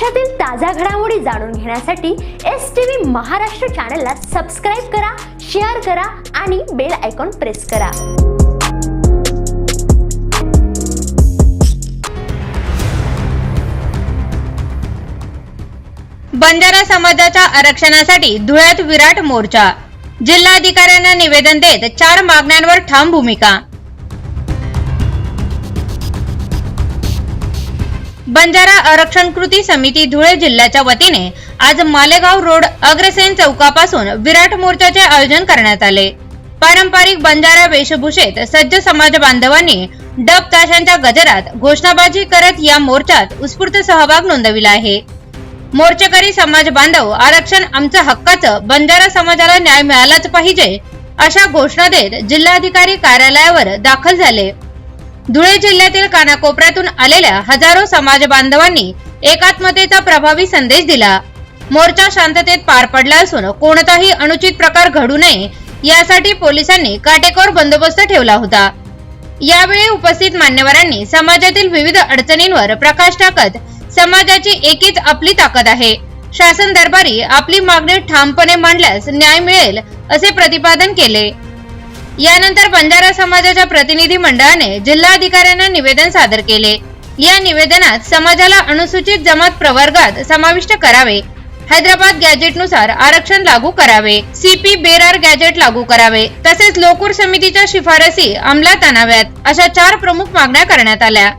महाराष्ट्रातील ताज्या घडामोडी जाणून घेण्यासाठी एस टी व्ही महाराष्ट्र चॅनलला सबस्क्राईब करा शेअर करा आणि बेल आयकॉन प्रेस करा. बंजारा समाजाच्या आरक्षणासाठी धुळ्यात विराट मोर्चा. जिल्हाधिकाऱ्यांना निवेदन देत चार मागण्यांवर ठाम भूमिका. बंजारा आरक्षण कृती समिती धुळे जिल्ह्याच्या वतीने आज मालेगाव रोड अग्रसेन चौकापासून विराट मोर्चाचे आयोजन करण्यात आले. पारंपरिक बंजारा वेशभूषेत सज्ज समाज बांधवांनी डब ताशांच्या गजरात घोषणाबाजी करत या मोर्चात उत्स्फूर्त सहभाग नोंदविला आहे. मोर्चेकरी समाज बांधव आरक्षण आमचं हक्काचं बंजारा समाजाला न्याय मिळालाच पाहिजे अशा घोषणा देत जिल्हाधिकारी कार्यालयावर दाखल झाले. धुळे जिल्ह्यातील कानाकोपऱ्यातून आलेल्या हजारो समाज बांधवांनी एकात्मतेचा प्रभावी संदेश दिला. मोर्चा शांततेत पार पडला असून कोणताही अनुचित प्रकार घडू नये यासाठी पोलिसांनी काटेकोर बंदोबस्त ठेवला होता. यावेळी उपस्थित मान्यवरांनी समाजातील विविध अडचणींवर प्रकाश टाकत समाजाची एकीच आपली ताकद आहे. शासन दरबारी आपली मागणी ठामपणे मांडल्यास न्याय मिळेल असे प्रतिपादन केले. यानंतर बंजारा समाजाच्या प्रतिनिधी मंडळाने जिल्हाधिकाऱ्यांना निवेदन सादर केले. या निवेदनात समाजाला अनुसूचित जमात प्रवर्गात समाविष्ट करावे. हैदराबाद गॅजेटनुसार आरक्षण लागू करावे. सीपी बेरार गॅजेट लागू करावे. तसेच लोकूर समितीच्या शिफारसी अंमलात आणाव्यात अशा चार प्रमुख मागण्या करण्यात आल्या.